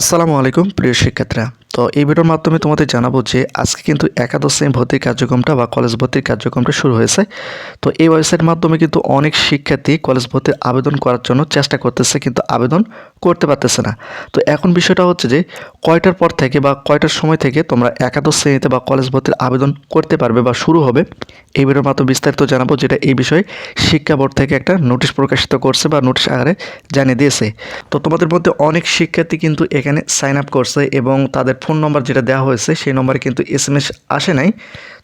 আসসালামু আলাইকুম, প্রিয় শিক্ষার্থীরা। তো এই ভিডিওর মাধ্যমে তোমাদের জানাব যে আজকে কিন্তু একাদশ শ্রেণি ভর্তির কার্যক্রমটা বা কলেজ ভর্তির কার্যক্রমটা শুরু হয়েছে। তো এই ওয়েবসাইটের মাধ্যমে কিন্তু অনেক শিক্ষার্থী কলেজ ভর্তির আবেদন করার জন্য চেষ্টা করতেছে, কিন্তু আবেদন করতে পারতেছে না। তো এখন বিষয়টা হচ্ছে যে, কয়টার পর থেকে বা কয়টার সময় থেকে তোমরা একাদশ শ্রেণীতে বা কলেজ ভর্তির আবেদন করতে পারবে বা শুরু হবে, এই ভিডিওর মাধ্যমে বিস্তারিত জানাব যেটা এই বিষয়ে শিক্ষা বোর্ড থেকে একটা নোটিশ প্রকাশিত করছে বা নোটিশ আকারে জানিয়ে দিয়েছে। তো তোমাদের মধ্যে অনেক শিক্ষার্থী কিন্তু এখানে সাইন আপ করছে এবং তাদের ফোন নম্বর যেটা দেওয়া হয়েছে সেই নম্বরে কিন্তু এস আসে নাই।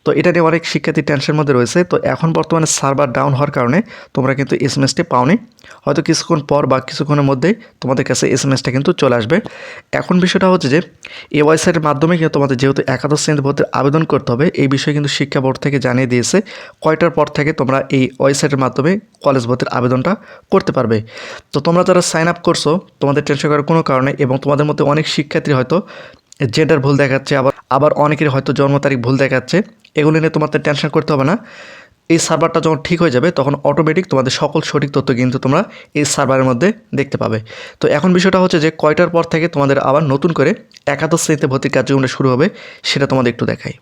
তো এটা নিয়ে অনেক শিক্ষার্থী টেনশনের মধ্যে রয়েছে। তো এখন বর্তমানে সার্ভার ডাউন হওয়ার কারণে তোমরা কিন্তু এস এম এসটি পাওনি। হয়তো কিছুক্ষণ পর বা কিছুক্ষণের মধ্যেই তোমাদের কাছে এস এম এসটা কিন্তু চলে আসবে। এখন বিষয়টা হচ্ছে যে, এই ওয়েবসাইটের মাধ্যমে কিন্তু তোমাদের যেহেতু একাদশ শ্রেণীতে ভর্তির আবেদন করতে হবে, এই বিষয়ে কিন্তু শিক্ষা বোর্ড থেকে জানিয়ে দিয়েছে, কয়টার পর থেকে তোমরা এই ওয়েবসাইটের মাধ্যমে কলেজ ভর্তির আবেদনটা করতে পারবে। তো তোমরা যারা সাইন আপ করছ, তোমাদের টেনশন করার কোনো কারণে এবং তোমাদের মধ্যে অনেক শিক্ষার্থী হয়তো জেন্ডার ভুল দেখাচ্ছে, আবার আবার অনেকের হয়তো জন্ম তারিখ ভুল দেখাচ্ছে। এগুলো নিয়ে তোমাদের টেনশন করতে হবে না। এই সার্ভারটা যখন ঠিক হয়ে যাবে, তখন অটোমেটিক তোমাদের সকল সঠিক তথ্য কিন্তু তোমরা এই সার্ভারের মধ্যে দেখতে পাবে। তো এখন বিষয়টা হচ্ছে যে, কয়টার পর থেকে তোমাদের আবার নতুন করে একাদশ শ্রেণীতে ভর্তির কার্যক্রমটা শুরু হবে, সেটা তোমাদের একটু দেখাই।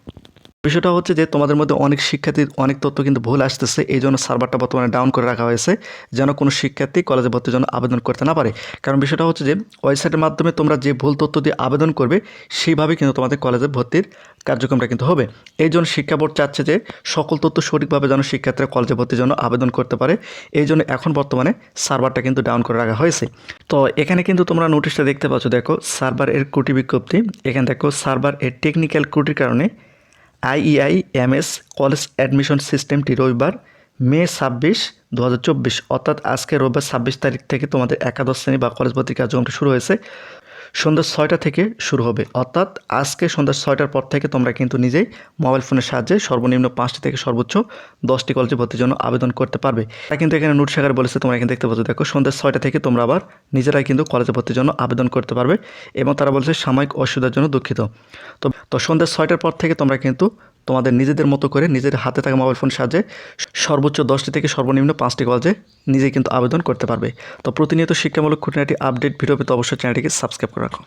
বিষয়টা হচ্ছে যে তোমাদের মধ্যে অনেক শিক্ষার্থীর অনেক তথ্য কিন্তু ভুল আসতেছে, এই জন্য সার্ভারটা বর্তমানে ডাউন করে রাখা হয়েছে, যেন কোনো শিক্ষার্থী কলেজে ভর্তির জন্য আবেদন করতে না পারে। কারণ বিষয়টা হচ্ছে যে ওয়েবসাইটের মাধ্যমে তোমরা যে ভুল তথ্য দিয়ে আবেদন করবে, সেইভাবে কিন্তু তোমাদের কলেজে ভর্তির কার্যক্রমটা কিন্তু হবে। এই জন্য শিক্ষা বোর্ড চাচ্ছে যে সকল তথ্য সঠিকভাবে যেন শিক্ষার্থীরা কলেজে ভর্তির জন্য আবেদন করতে পারে, এই জন্য এখন বর্তমানে সার্ভারটা কিন্তু ডাউন করে রাখা হয়েছে। তো এখানে কিন্তু তোমরা নোটিশটা দেখতে পাচ্ছ, দেখো সার্ভার এর ত্রুটি বিজ্ঞপ্তি, এখানে দেখো সার্ভার এর টেকনিক্যাল ত্রুটির কারণে আইইআই এমএস কলেজ অ্যাডমিশন সিস্টেমটি রবিবার, মে ছাব্বিশ দু অর্থাৎ আজকে রবিবার ছাব্বিশ তারিখ থেকে তোমাদের একাদশ শ্রেণি বা কলেজ ভর্তি জমটি শুরু হয়েছে। সন্ধ্যা ছয়টা থেকে শুরু হবে। অর্থাৎ আজকে সন্ধ্যা ছয়টার পর থেকে তোমরা কিন্তু নিজেই মোবাইল ফোনের সাহায্যে সর্বনিম্ন পাঁচটি থেকে সর্বোচ্চ দশটি কলেজে ভর্তির জন্য আবেদন করতে পারবে। তা কিন্তু এখানে নোট শাখার বলেছে, তোমরা এখানে দেখতে পাচ্ছ, দেখো, সন্ধ্যা ছয়টা থেকে তোমরা আবার নিজেরাই কিন্তু কলেজে ভর্তির জন্য আবেদন করতে পারবে এবং তারা বলছে সাময়িক অসুবিধার জন্য দুঃখিত। তো তো সন্ধ্যা ছয়টার পর থেকে তোমরা কিন্তু তোমাদের নিজেদের মতো করে নিজের হাতে থাকা মোবাইল ফোন সাহায্যে সর্বোচ্চ দশটি থেকে সর্বনিম্ন পাঁচটি কলেজে নিজে কিন্তু আবেদন করতে পারবে। তো প্রতিনিয়ত শিক্ষামূলক খুঁটিনাটি আপডেট ভিডিও পেতে অবশ্যই চ্যানেলটিকে সাবস্ক্রাইব করে রাখো।